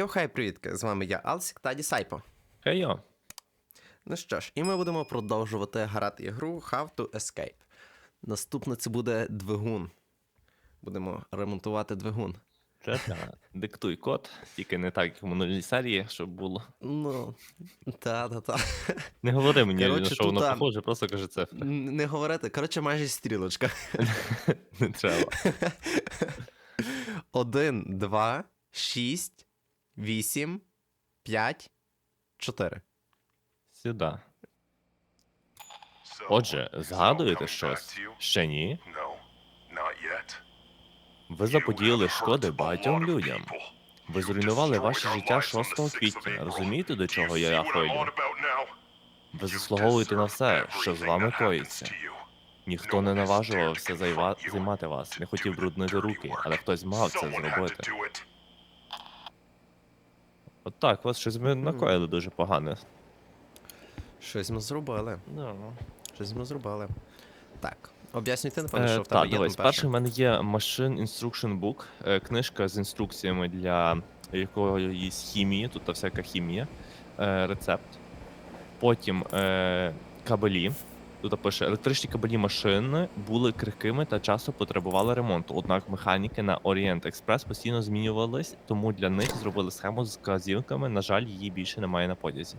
Йо, хай, привітки! З вами я, Алсік та Дісайпо. Хейо. Ну що ж, і ми будемо продовжувати грати ігру How to Escape. Наступне це буде двигун. Будемо ремонтувати двигун. Це та. Диктуй код, тільки не так, як в минулій серії, щоб було. Ну, та-та-та. Не говори мені, Коротше, що воно похоже, просто кажи цифри. Не говорити, коротше, майже стрілочка. Не треба. Один, два, шість, вісім, п'ять, чотири. Сюди. Отже, згадуєте щось? Ще ні? Ви заподіяли шкоди багатьом людям. Ви зруйнували ваше життя 6 квітня. Розумієте, до чого я ходю? Ви заслуговуєте на все, що з вами коїться. Ніхто не наважувався зайва- займати вас, не хотів бруднити руки, але хтось мав це зробити. От так, вас щось ми накоїли дуже погане. Щось ми зробили. Ну. Щось ми зробили. Так. Об'яснюйте, напевно, що в тебе є дивись, там перший в мене є Machine Instruction Book, е, книжка з інструкціями для якоїсь хімії, тут та всяка хімія, е, рецепт. Потім е, кабелі. Тут пише, електричні кабелі машини були крихкими та часто потребували ремонту. Однак механіки на Orient Express постійно змінювались, тому для них зробили схему з вказівками. На жаль, її більше немає на подязі.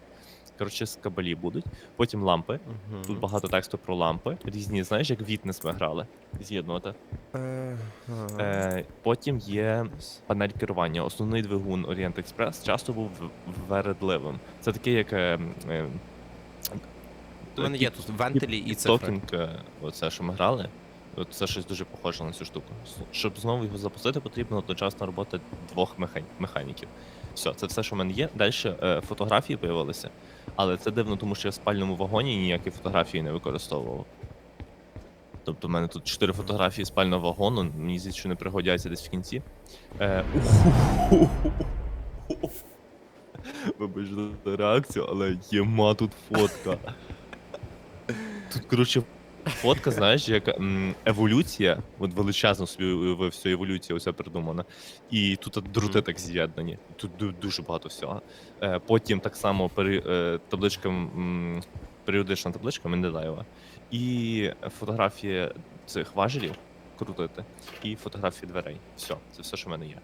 Коротше, з кабелі будуть. Потім лампи. Мгм. Тут багато тексту про лампи. Різні, знаєш, як Вітнес ми грали. З'єднувати. Е, ага. Е, потім є панель керування. Основний двигун Orient Express часто був вередливим. Це таке, як. Е, е, У мене є тут вентилі і цифри. токінг, е, оце, що ми грали. От Це щось дуже похоже на цю штуку. Щоб знову його запустити, потрібна одночасна робота двох механіків. Все, це все, що в мене є. Далі е, фотографії появилися. Але це дивно, тому що я в спальному вагоні ніякі фотографії не використовував. Тобто в мене тут чотири фотографії спального вагону, мені здається, що не пригодяться десь в кінці. Е, Вибач за реакцію, але єма тут фотка. Тут, коротше, фотка, знаєш, як м, еволюція, от величезно собі уявив, еволюція уся придумана. І тут Мгм. так з'єднані. Тут ду- дуже багато всього. Е, потім так само пері, е, табличка, м, періодична табличка Менделеєва. І фотографії цих важелів крутити, і фотографії дверей. Все, це все, що в мене є.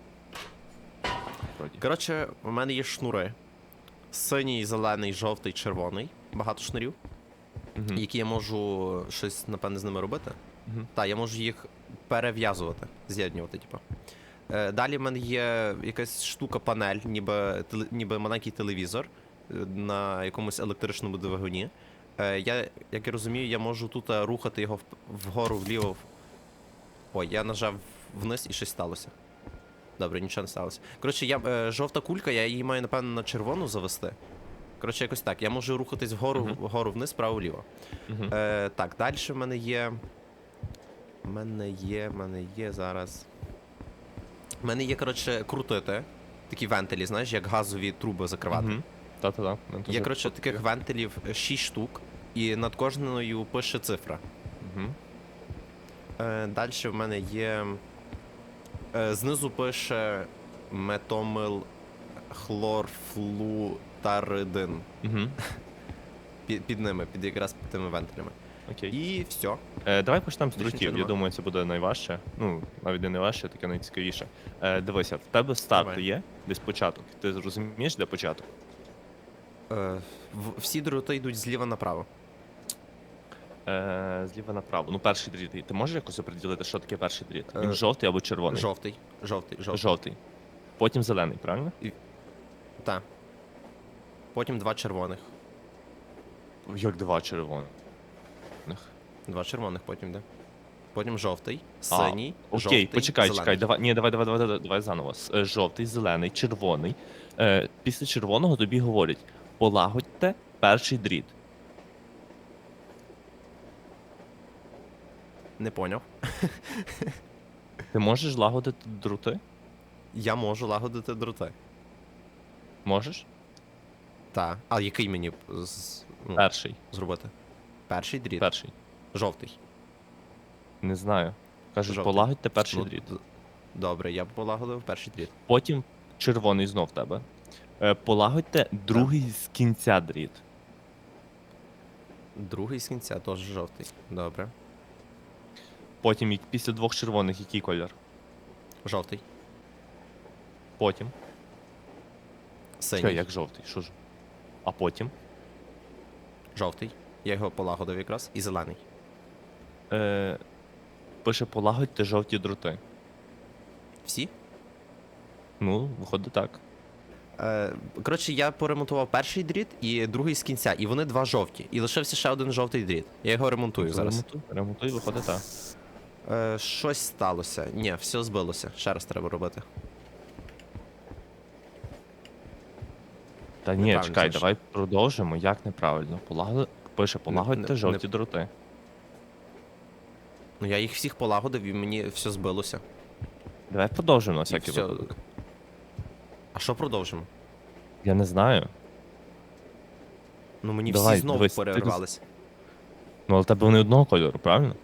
Вроді. Коротше, у мене є шнури. Синій, зелений, жовтий, червоний. Багато шнурів, Мгм. які я можу щось, напевне, з ними робити. Мгм. Так, я можу їх перев'язувати, з'єднувати, типу. Е, Далі в мене є якась штука, панель, ніби, теле- ніби маленький телевізор е, на якомусь електричному двигуні. Е, Я, як я розумію, я можу тут е, рухати його вгору, вліво. в- Ой, я нажав вниз і щось сталося. Добре, нічого не сталося. Коротше, я, е, жовта кулька, я її маю, напевно, на червону завести. Коротше, якось так. Я можу рухатись вгору, Мгм. вгору вниз, право вліво. Мгм. Е, так, далі в мене є. В мене є, в мене є зараз. В мене є, коротше, крутити. Такі вентилі, знаєш, як газові труби закривати. Та-та-та. мене теж Є, коротше, таких вентилів 6 штук, і над кожною пише цифра. Мгм. Е, далі в мене є. Е, знизу пише метомил хлорфлутаридин. Мгм. Під, під ними, під якраз під тими вентилями. Окей. І все. Е, давай почнемо з Більше дротів. Я нема. думаю, це буде найважче. Ну, навіть не найважче, таке найцікавіше. Е, дивися, в тебе старт Давай. є, десь початок. Ти розумієш, де початок? Е, в- всі дроти йдуть зліва направо. Е, зліва направо. Ну, перший дріт. Ти можеш якось оприділити, що таке перший дріт? Він Е, жовтий або червоний? Жовтий. Жовтий, жовтий. Жовтий. Потім зелений, правильно? Так. Потім два червоних. Як два червоних. Два червоних потім йде. Потім жовтий, А, синій, Окей, жовтий, почекай, зелений. чекай, давай. Ні, давай, давай, давай, давай, давай заново. Е, Жовтий, зелений, червоний. Е, після червоного тобі говорять: полагодьте перший дріт. Не поняв. Ти можеш лагодити дроти? Я можу лагодити дроти. Можеш? Так. А який мені з, ну, Перший. зробити? Перший дріт. Перший. Жовтий. Не знаю. Кажуть, Жовтий. полагодьте перший Ну, дріт. д- Добре, я б полагодив перший дріт. Потім червоний знов в тебе. Е, полагодьте другий з кінця дріт. Другий з кінця теж жовтий. Добре. Потім і- після двох червоних який колір? Жовтий. Потім. Синій. Чекай, як жовтий, що ж? А потім. Жовтий. Я його полагодив якраз. І зелений. Е, пише полагодьте жовті дроти. Всі? Ну, виходить так. Е, коротше, я поремонтував перший дріт і другий з кінця, і вони два жовті. І лишився ще один жовтий дріт. Я його ремонтую зараз. Ремонтуй, ремонтуй, виходить так. Е, щось сталося. Ні, все збилося. Ще раз треба робити. Та ні, Неправильно, чекай, давай продовжимо. Як неправильно? Полаго... Пише, полагодьте не- жовті не- дроти. Ну я їх всіх полагодив і мені все збилося. Давай продовжимо на І всякий все. випадок. А що продовжимо? Я не знаю. Ну мені Давай, всі знову дивись, ти роз-. Ну, але в тебе вони одного кольору, правильно?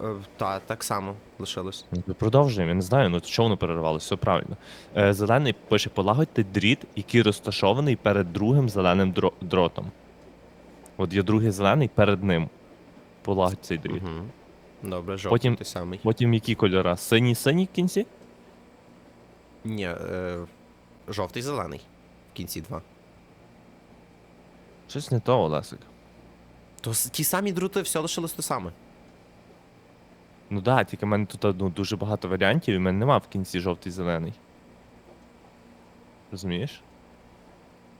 Е, та, так само лишилось. Ну, продовжуємо, я не знаю, ну чого воно перервалося, все правильно. Е, зелений пише, полагодьте дріт, який розташований перед другим зеленим дро- дротом. От є другий зелений перед ним. Полагодь цей дріт. Угу. Добре, жовтий Потім- той самий. Потім які кольора? Синій синій в кінці? Ні, е, жовтий зелений. В кінці два. Щось не то, Олесик. То с- ті самі дроти, все лишилось те саме. Ну так, да, тільки в мене тут ну, дуже багато варіантів, і в мене нема в кінці жовтий зелений. Розумієш?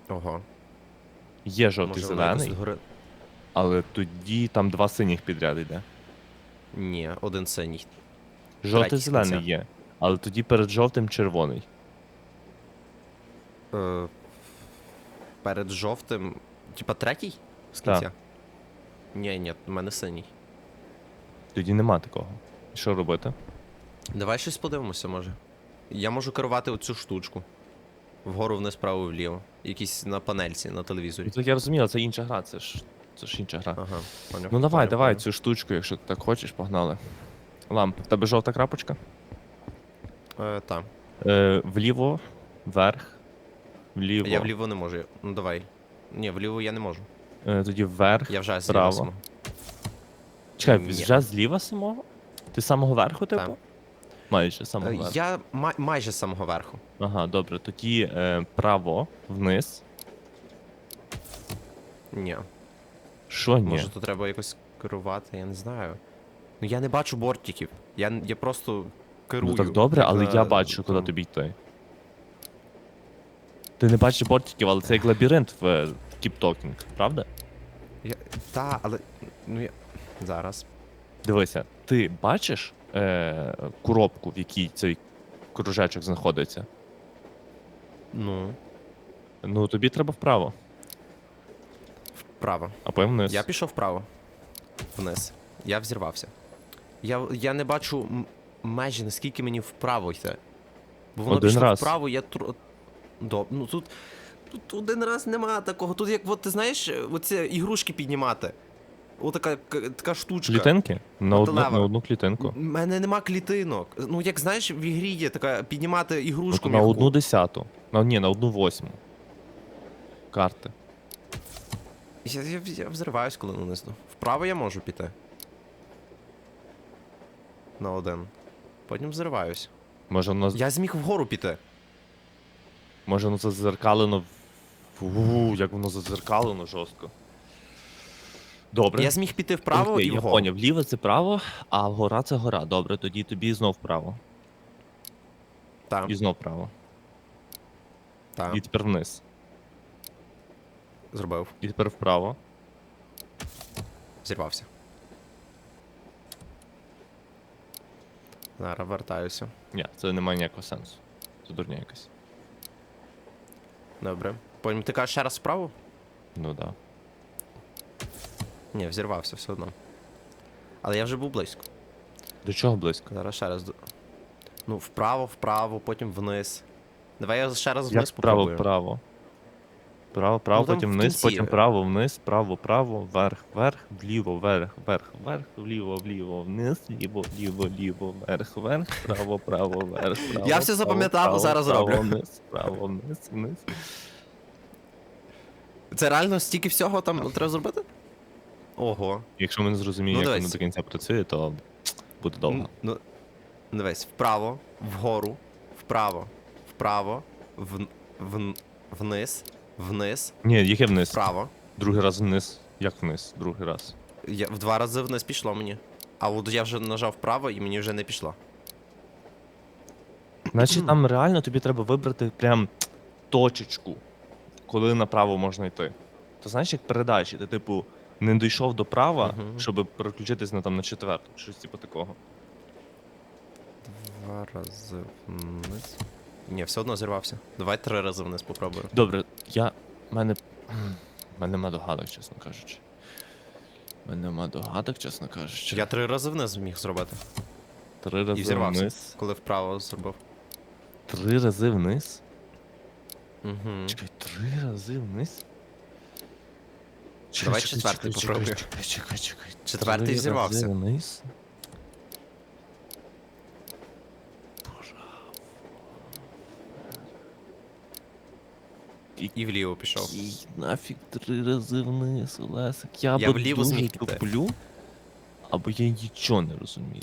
Ого. Є жовтий Може, воно якось зелений, згори- але тоді там два синіх підряд йде. Ні, один синій. Жовтий з зелений кінця. є, але тоді перед жовтим червоний. Е, перед жовтим. Типа третій? З Так. кінця? Ні, ні, в мене синій. Тоді нема такого. Що робити? Давай щось подивимося, може. Я можу керувати оцю штучку. Вгору, вниз, вправо, вліво. Якісь на панельці, на телевізорі. Ну, так я розумію, це інша гра, це ж, це ж інша гра. Ага, поняв. Ну давай, поняв, давай поняв. цю штучку, якщо ти так хочеш, погнали. Ламп, в тебе жовта крапочка? Е, та. Е, вліво, вверх, вліво. Я вліво не можу. Ну давай. Ні, вліво я не можу. Е, тоді вверх. Я вже Вправо. Чекай, Ні. вже зліва самого? Ти з самого верху, типу? Так. Майже з самого Е, верху. Я май- майже з самого верху. Ага, добре. Тоді е, право, вниз. Ні. Що ні? Може, тут треба якось керувати, я не знаю. Ну я не бачу бортиків. Я, я просто керую. Ну так добре, але я Е, бачу, куди там. тобі йти. Ти не бачиш бортиків, але це як лабіринт в е, Keep Talking, правда? Я... Та, але. Ну я. Зараз. Дивися, ти бачиш е, коробку, в якій цей кружечок знаходиться? Ну, Ну, тобі треба вправо, вправо. а потім вниз. Я пішов вправо. Вниз. Я взірвався. Я, я не бачу м- майже наскільки мені вправо йти. Бо воно Один пішло раз. вправо, я тр... Доб... Ну тут. Тут один раз нема такого. Тут як от ти знаєш, оці ігрушки піднімати. Отака така штучка. Клітинки? На одну, на одну клітинку. У мене нема клітинок. Ну, як знаєш, в ігрі є така піднімати ігрушку на м'яку. одну десяту. На, ні, на одну восьму. Карти. Я, я, я взриваюсь, коли нанесу. Вправо я можу піти. На один. Потім взриваюсь. Може воно, Я зміг вгору піти. може воно зазеркалено. в- У, як воно зазеркалено жорстко. Добре. Я зміг піти вправо Окей, і я вгору. поняв. Вліво це право, а гора це гора. Добре, тоді тобі знов вправо. Так, І знов вправо. так. І тепер вниз. Зробив. І тепер вправо. Зірвався. Зараз вертаюся. Ні, це не має ніякого сенсу. Це дурня якась. Добре. Потім ти кажеш ще раз вправо? Ну да. Ні, взірвався все одно. Але я вже був близько. До чого близько? Зараз ще раз. Ну, вправо, вправо, потім вниз. Давай я ще раз вниз вправо, попробую. вправо. Право, право, Ну, потім вниз, потім право, вниз, право, право, вверх, вверх, вліво, вверх, вверх, вверх, вліво, вліво, вниз, ліво, ліво, ліво, вверх, вверх, право, право, вверх, право. Я все запам'ятав, право, зараз право, роблю. вниз, право, вниз, вниз. Це реально стільки всього там треба зробити? Ого. Якщо ми не зрозуміємо, Ну, як воно дивись. до кінця працює, то буде довго. Н- Ну, дивись, вправо, вгору, вправо, вправо, в, в, вниз, вниз, Ні, яке вниз? вправо. Другий раз вниз. Як вниз? Другий раз. Я, в два рази вниз пішло мені. А от я вже нажав вправо і мені вже не пішло. Значить, там реально тобі треба вибрати прям точечку, коли направо можна йти. То знаєш, як передачі, ти, типу, не дійшов до права, Мгм. щоб переключитись на там на четверту, щось типу такого. Два рази вниз. Ні, все одно зірвався. Давай три рази вниз попробую. Добре, я. в мене. в мене нема догадок, чесно кажучи. В мене нема догадок, чесно кажучи. Я три рази вниз зміг зробити. Три рази зірвався. вниз. Коли вправо зробив. Три рази вниз. Угу. Чекай, три рази вниз. Давай четвертий попробуй. чекай, чекай, чекай. Четвертий рази вниз. І вліво пішов. І нафіг три рази вниз, Олесик. Я, Я або вліво дуже зміг піти. туплю, або я нічого не розумію.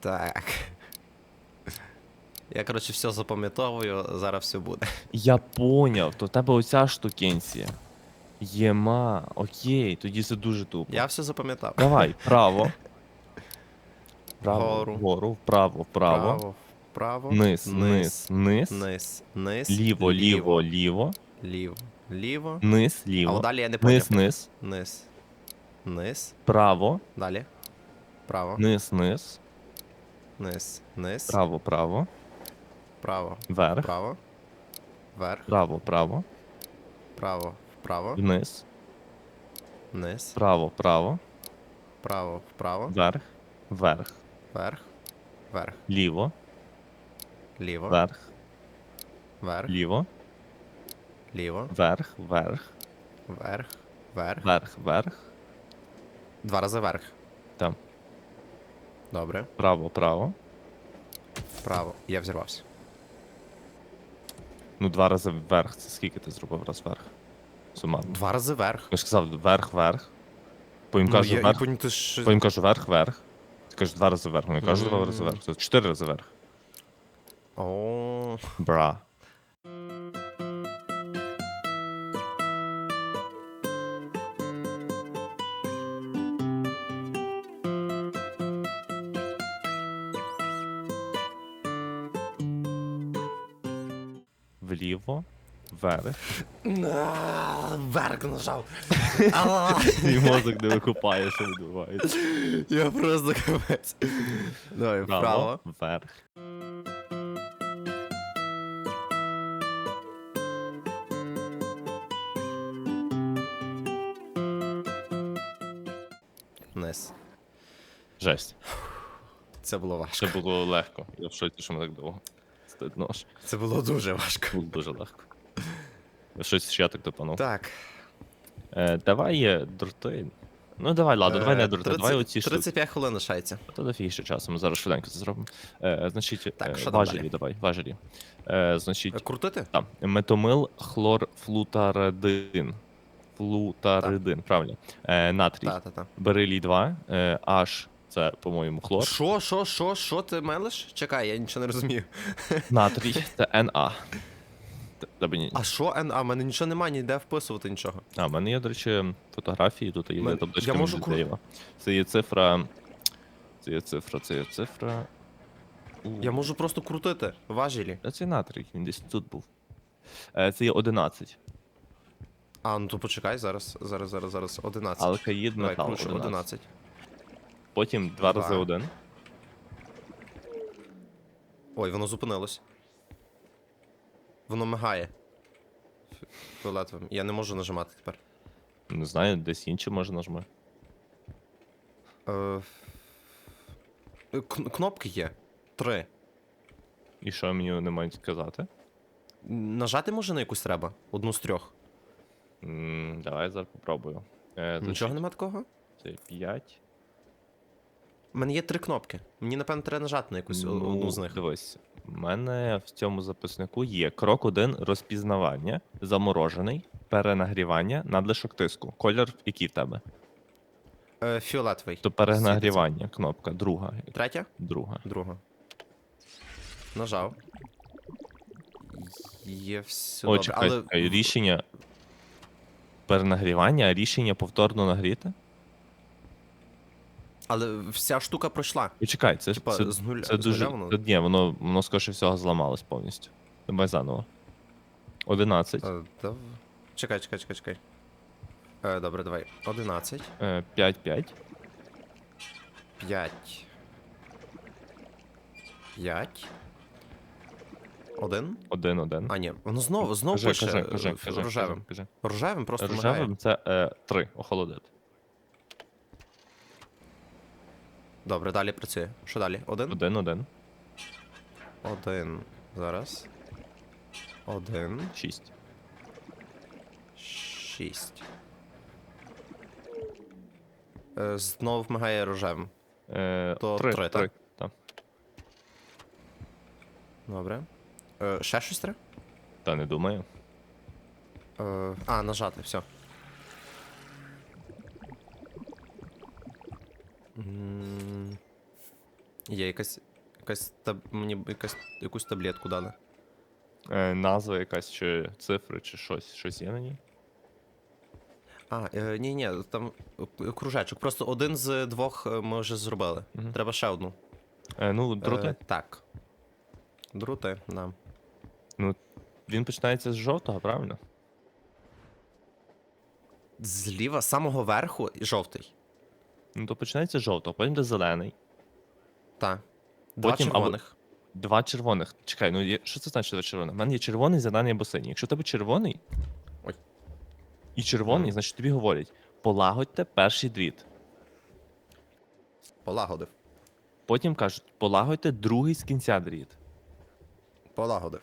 Так. Я, коротше, все запам'ятовую, зараз все буде. Я поняв, то в тебе оця штукенція. Єма, окей, тоді це дуже тупо. Я все запам'ятав. Давай, право. Право, Вгору. вгору, вправо, вправо. Вправо, вправо, Низ, низ, низ. низ, низ, Ліво, ліво, ліво. ліво, ліво. Низ, А ліво. от далі я не поняв. Низ, низ. Низ, низ, Право, далі. Право, низ, низ. низ, низ, Право, право. право, Вверх. право, вверх, Право, право. право, вправо, Вниз. низ, Право, право. право, вправо, Вверх. Вверх. вверх, вверх, Ліво. ліво, Вверх. вверх, Ліво. ліво, Вверх. Вверх. вверх, вверх. Вверх. Вверх. Два рази вверх. Там. Добре. Право, право. Право. Я взірвався. Ну, два рази вверх. Це скільки ти зробив раз вверх? Сумарно. Два рази вверх. Я ж сказав вверх, вверх. Потім Ну, кажу я, вверх. ти ж... Потім кажу вверх, вверх. Ти кажеш два рази вверх. Ну, я кажу два рази вверх. Це чотири рази вверх. О, Бра. Вліво, вверх. Вверх нажав. А, Твій мозок не викупає, що відбувається. Я просто капець. Давай, вправо. вверх. Вниз. Жесть. Це було важко. Це було легко. Я в шоці, що ми так довго. Стидно ж. Це було дуже важко. Було дуже легко. Щось ще так топанув. Так. Е, давай є дроти. Ну давай, ладно, давай не е, дроти, 30 давай оці штуки. 35 хвилин лишається. Та дофіг ще часу, ми зараз швиденько це зробимо. Е, значить, Так, е, що там важелі далі? давай, важелі. Е, значить, Е, Крутити? там, метомил хлорфлутаредин. Флутаридин, правильно. Е, натрій. Так, так, так. Берилій 2, е, H, це, по-моєму, хлор. Що, що, що, що ти мелиш? Чекай, я нічого не розумію. Натрій це На. Тебе ні. А що Н? А, в мене нічого немає, ніде вписувати нічого. А, в мене є, до речі, фотографії, тут є Мен- табличка я можу Менделєєва. Це є цифра. Це є цифра, це є цифра. У, Я можу просто крутити важелі. Та це натрій, він десь тут був. Е, Це є 11. А, ну то почекай, зараз, зараз, зараз, зараз. 11. Алкаїд Давай, метал кручу, 11. 11. Потім 2 Два. рази 1. Ой, воно зупинилось. Воно мигає. Фіолетовим. Я не можу нажимати тепер. Не знаю, десь інше може нажми. Е... кн- Кнопки є. Три. І що мені не мають сказати? Нажати може на якусь треба? Одну з трьох. М, Давай зараз попробую. Е, Нічого нема такого? Це 5. У мене є три кнопки. Мені, напевно, треба нажати на якусь о- одну з них. Ну, Дивись, у мене в цьому записнику є крок 1 розпізнавання, заморожений, перенагрівання, надлишок тиску. Колір який в тебе? Е, фіолетовий. То перенагрівання, кнопка, друга. Третя? Друга. Друга. Нажав. Є все О, добре. чекай, Але чекай, рішення перенагрівання, а рішення повторно нагріти? Але вся штука пройшла. Почекай, це, Типа, це, з нуля- це з дуже. нуля воно? Це, ні, воно, воно скоріше всього зламалось повністю. Давай заново. 11, Е, дав- Чекай, чекай, чекай, чекай. Е, добре, давай. 11, е, 5, 5, 5. 5. 1. 1, 1. А, ні, воно знову, знову пише кажи, е, кажи, в- кажи, рожевим. кажи. Рожевим просто мигає. Рожевим це е, 3, охолодити. Добре, далі працює. Що далі? Один? 1, 1, Один. Зараз. Один. 6. Шість. Е, знову вмигає рожевим. Е, То 3, три, 3, так? так? Добре. Е, ще щось? Та не думаю. Е, а, нажати, все. Є якась. Якась таб... мені якась якусь таблетку дали. Е, назва якась, чи цифри, чи щось, щось є на ній? А, е, ні, ні, там е, кружечок. Просто один з двох е, ми вже зробили. Мгм. Треба ще одну. Е, ну, дроти. Е, так. Друти, да. Він починається з жовтого, правильно? Зліва, з самого верху жовтий. Ну, то починається з жовтого, потім до зелений. Так. Два Потім або- червоних. Два червоних. Чекай, ну є... що це значить два червоних? У мене є червоний, зелений або синій. Якщо в тебе червоний Ой. і червоний, Мгм. значить тобі говорять: полагодьте перший дріт. Полагодив. Потім кажуть, полагодьте другий з кінця дріт. Полагодив.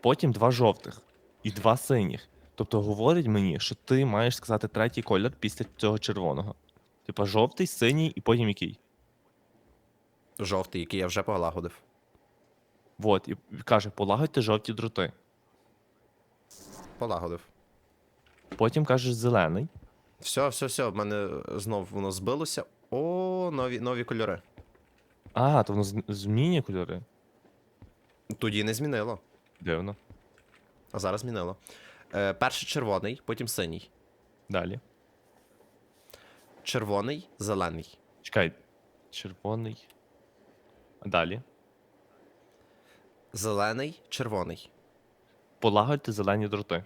Потім два жовтих і два синіх. Тобто говорить мені, що ти маєш сказати третій колір після цього червоного. Типа жовтий, синій і потім який. Жовтий, який я вже полагодив. Вот, і каже, полагодьте жовті дроти. Полагодив. Потім кажеш зелений. Все, все, все, в мене знов воно збилося. О, нові, нові кольори. А, то воно з- змінює кольори. Тоді не змінило, Дивно. а зараз змінило. Е, перший червоний, потім синій. Далі. Червоний, зелений. Чекай. Червоний. Далі. Зелений, червоний. Полагодьте зелені дроти.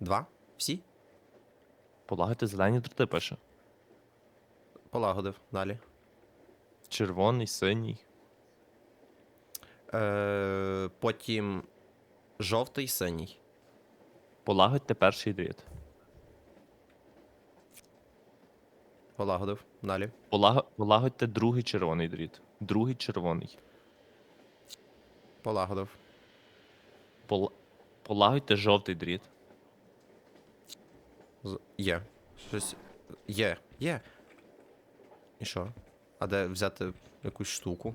Два. Всі? Полагодьте зелені дроти пише. Полагодив. Далі. Червоний, синій. Е, потім жовтий, синій. Полагодьте перший дріт. Полагодив. Далі. Полаг... Полагодьте другий червоний дріт. Другий червоний. Полагодив. Пол... Полагодьте жовтий дріт. З- Є. Щось. Є. Є. І що? А де взяти якусь штуку?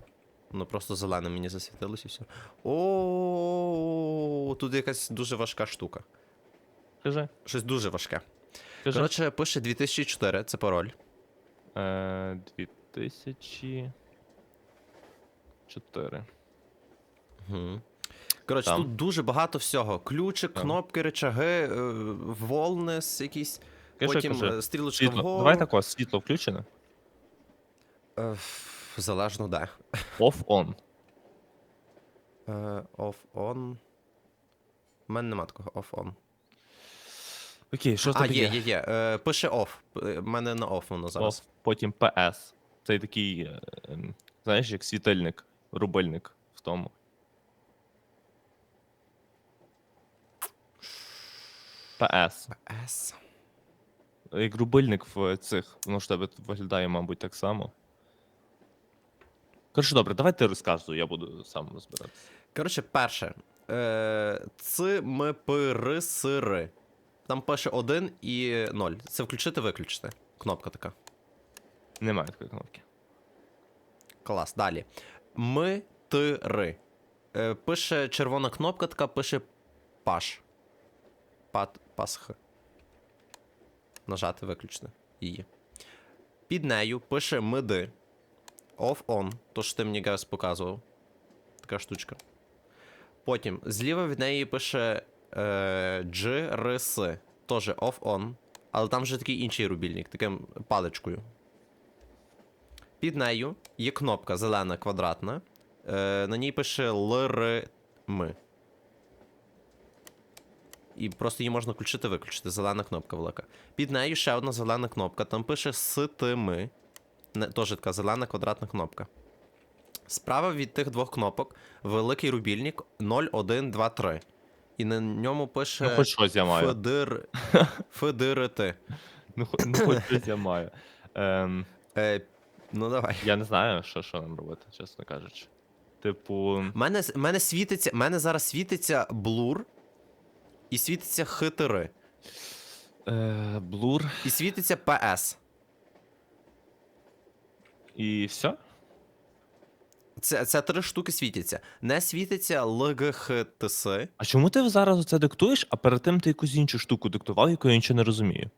Воно просто зелене мені засвітилось і все. О, тут якась дуже важка штука. Кажи. Щось дуже важке. Кажи. Коротше, пише 2004, це пароль. Е, 2004. Угу. Коротше, Там. тут дуже багато всього. Ключик, Там. кнопки, речаги, е, волнес якийсь, Кажи, потім кажи. е, стрілочка Світло. вгору. Давай тако, світло включене. Е, залежно де. Off-on. Е, Off on. У мене нема такого off on. Окей, що А, тебе є, є, є. Е, пише off. Е, У мене на off воно зараз. Off. Потім PS. Цей такий, е, ем, знаєш, як світильник, рубильник в тому. PS. S. Як рубильник в цих, воно ж в тебе виглядає, мабуть, так само. Коротше, добре, давай ти розказуй, я буду сам розбиратися. Коротше, перше. Е, Ц, М, П, Р, С, Р. Там пише 1 і 0. Це включити, виключити. Кнопка така. Немає такої кнопки. Клас. Далі. М, Т, Р. Е, пише червона кнопка, така пише паш. Пат, пасх. Нажати, виключити її. Під нею пише миди. Off-on. То, що ти мені Гес показував. Така штучка. Потім зліва від неї пише е, GRS. Теж off-on. Але там вже такий інший рубільник, таким паличкою. Під нею є кнопка зелена квадратна. Е, на ній пише LRM. І просто її можна включити виключити. Зелена кнопка велика. Під нею ще одна зелена кнопка. Там пише. Не, теж така зелена квадратна кнопка. Справа від тих двох кнопок великий рубільник 0123. І на ньому пише Ну, хоч щось я маю. Федир... ФДРТ. Ну, хо- ну хоч щось я маю. Ем, Е, ну давай. я не знаю, що, що нам робити, чесно кажучи. Типу. Мене, с- мене світиться, мене зараз світиться блур і світиться хитри. Е, блур І світиться PS. і все? Це, це три штуки світяться. Не світиться ЛГХТС. А чому ти зараз оце диктуєш, а перед тим ти якусь іншу штуку диктував, яку я нічого не розумію?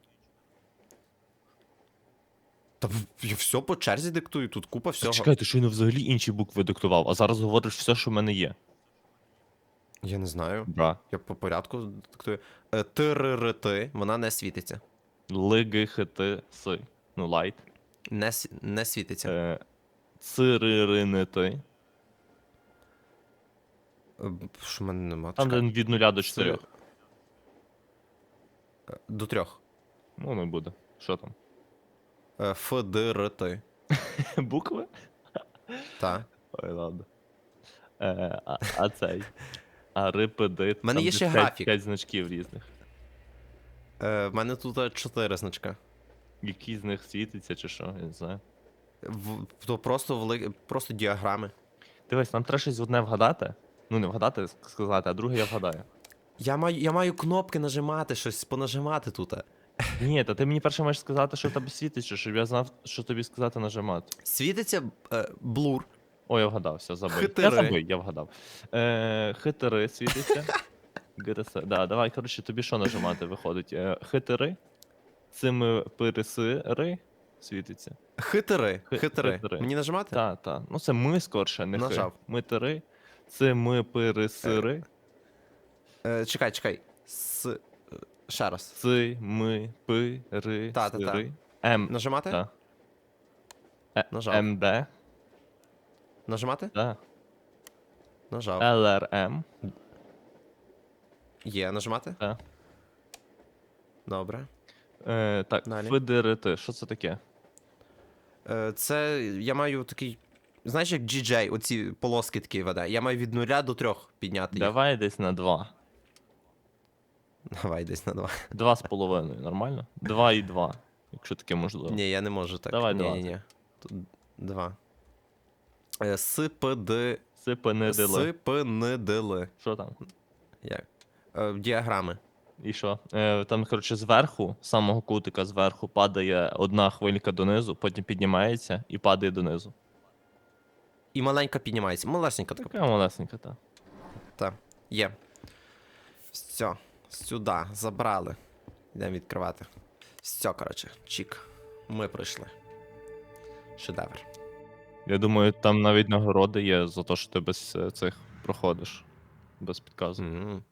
Та я все по черзі диктую, тут купа всього. чекай, ти щойно взагалі інші букви диктував, а зараз говориш все, що в мене є. Я не знаю. Бра. Я по порядку диктую. Е, ТРРТ, вона не світиться. ЛГХТ С. Ну, лайт. Не, не світиться. Е, Цириринити. Е, Що в мене нема? Там Чекай. від нуля до чотирьох. Е, До трьох. Ну, не буде. Що там? Е, ФДРТ. Букви? Та. Ой, ладно. Е, а, а цей. А РПД. мене є ще графік. П'ять значків різних. Е, в мене тут е, чотири значка. Який з них світиться чи що, я не знаю. В, то просто вели... просто діаграми. Дивись, нам треба щось одне вгадати. Ну, не вгадати, ск- сказати, а друге я вгадаю. Я маю, я маю кнопки нажимати, щось понажимати тут. Ні, та ти мені перше маєш сказати, що в тебе світиться, щоб я знав, що тобі сказати нажимати. Світиться е, блур. О, я вгадав, все, забий. Хитри. Я забий, я вгадав. Е, хитри світиться. ГРС. Да, давай, коротше, тобі що нажимати виходить? Е, хитри. Цими пересири світиться. Хитри. Хи- Хитри. хитри. Мені нажимати? Та, та. Ну це ми скорше, не Нажав. хи. Ми тири. Це ми пересири. Е, чекай, чекай. С... е, Ще раз. Ци, ми, пири, Та-та-та. сири. М. Нажимати? Та. Е, Нажав. МД. Нажимати? Та. Нажав. ЛРМ. Є, нажимати? Та. Добре. Е, так, Далі. ФДРТ. Що це таке? Е, це я маю такий. Знаєш, як GJ, оці полоски такі веде. Я маю від нуля до трьох підняти їх. Давай десь на 2. Давай десь на два. Два з половиною, нормально? Два і два, якщо таке можливо. Ні, я не можу так. Давай ні, два. ні, ні. Тут два. Е, СПД. Сипи не дили. СПНДЛ. Що там? Як? Е, діаграми. І що? Е, там, коротше, зверху, з самого кутика зверху, падає одна хвилька донизу, потім піднімається і падає донизу. І маленька піднімається. Малесенька така. Така малесенька, та. Та. Є. Все. Сюди. Забрали. Йдемо відкривати. Все, коротше. Чік. Ми прийшли. Шедевр. Я думаю, там навіть нагороди є за те, що ти без е, цих проходиш. Без підказу. М.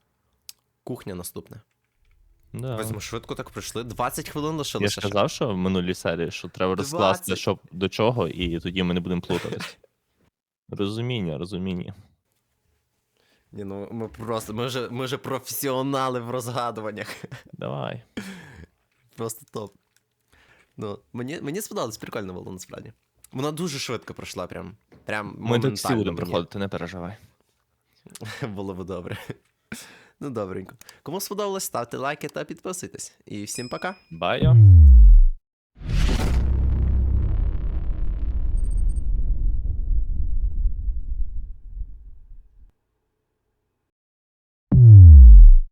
Кухня наступна. Да. Ось швидко так пройшли. 20 хвилин Я лишилося. ж ще. казав, що в минулій серії, що треба розкласти, що до чого, і тоді ми не будемо плутатись. Розуміння, розуміння. Ні, ну ми просто. Ми вже, ми вже професіонали в розгадуваннях. Давай. Просто топ. Ну, мені, мені сподобалось, прикольно було насправді. Вона дуже швидко пройшла, прям. Прям Ми до всі будемо мені. приходити, не переживай. Було б добре. Ну, добренько. Кому сподобалось, ставте лайки та підписуйтесь. І всім пока. Байо.